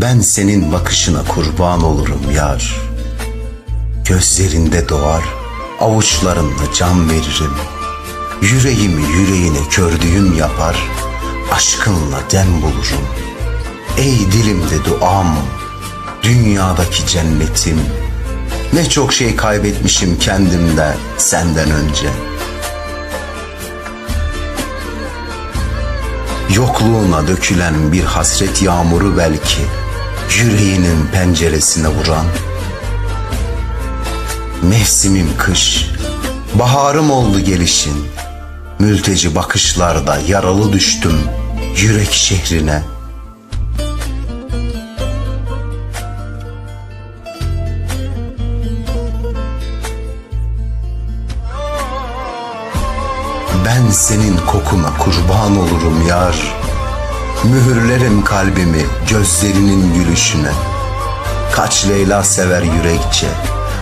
Ben senin bakışına kurban olurum yar. Gözlerinde doğar, avuçlarında can veririm. Yüreğimi yüreğine kördüğüm yapar, aşkınla dem bulurum. Ey dilimde duam, dünyadaki cennetim. Ne çok şey kaybetmişim kendimde senden önce. Yokluğuna dökülen bir hasret yağmuru belki yüreğinin penceresine vuran. Mevsimim kış, baharım oldu gelişin. Mülteci bakışlarda yaralı düştüm yürek şehrine. Ben senin kokuna kurban olurum yar. Mühürlerim kalbimi gözlerinin gülüşüne. Kaç Leyla sever yürekçe.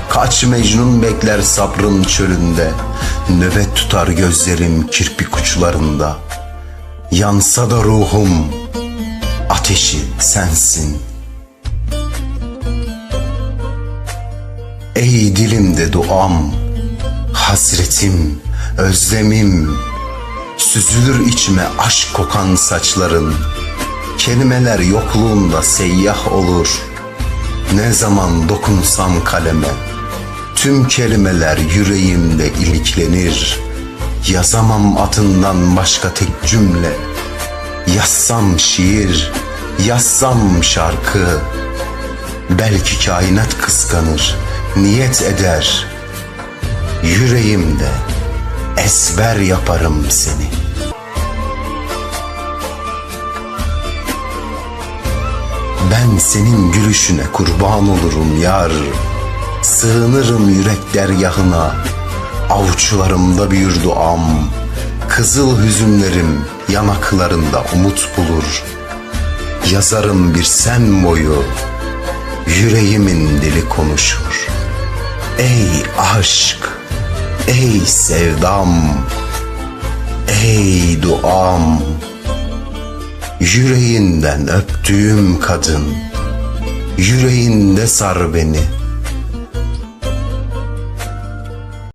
Kaç Mecnun bekler sabrın çölünde. Nöbet tutar gözlerim kirpik uçlarında. Yansa da ruhum ateşi sensin. Ey dilimde duam, hasretim, özlemim, süzülür içime aşk kokan saçların. Kelimeler yokluğunda seyyah olur. Ne zaman dokunsam kaleme, tüm kelimeler yüreğimde iliklenir. Yazamam atından başka tek cümle. Yazsam şiir, yazsam şarkı. Belki kainat kıskanır, niyet eder. Yüreğimde ezber yaparım seni. Ben senin gülüşüne kurban olurum yar. Sığınırım yürek deryahına. Avuçlarımda bir duam. Kızıl hüzünlerim yanaklarında umut bulur. Yazarım bir sen boyu. Yüreğimin dili konuşur. Ey aşk, ey sevdam, ey duam. Yüreğinden öptüğüm kadın, yüreğinde sar beni.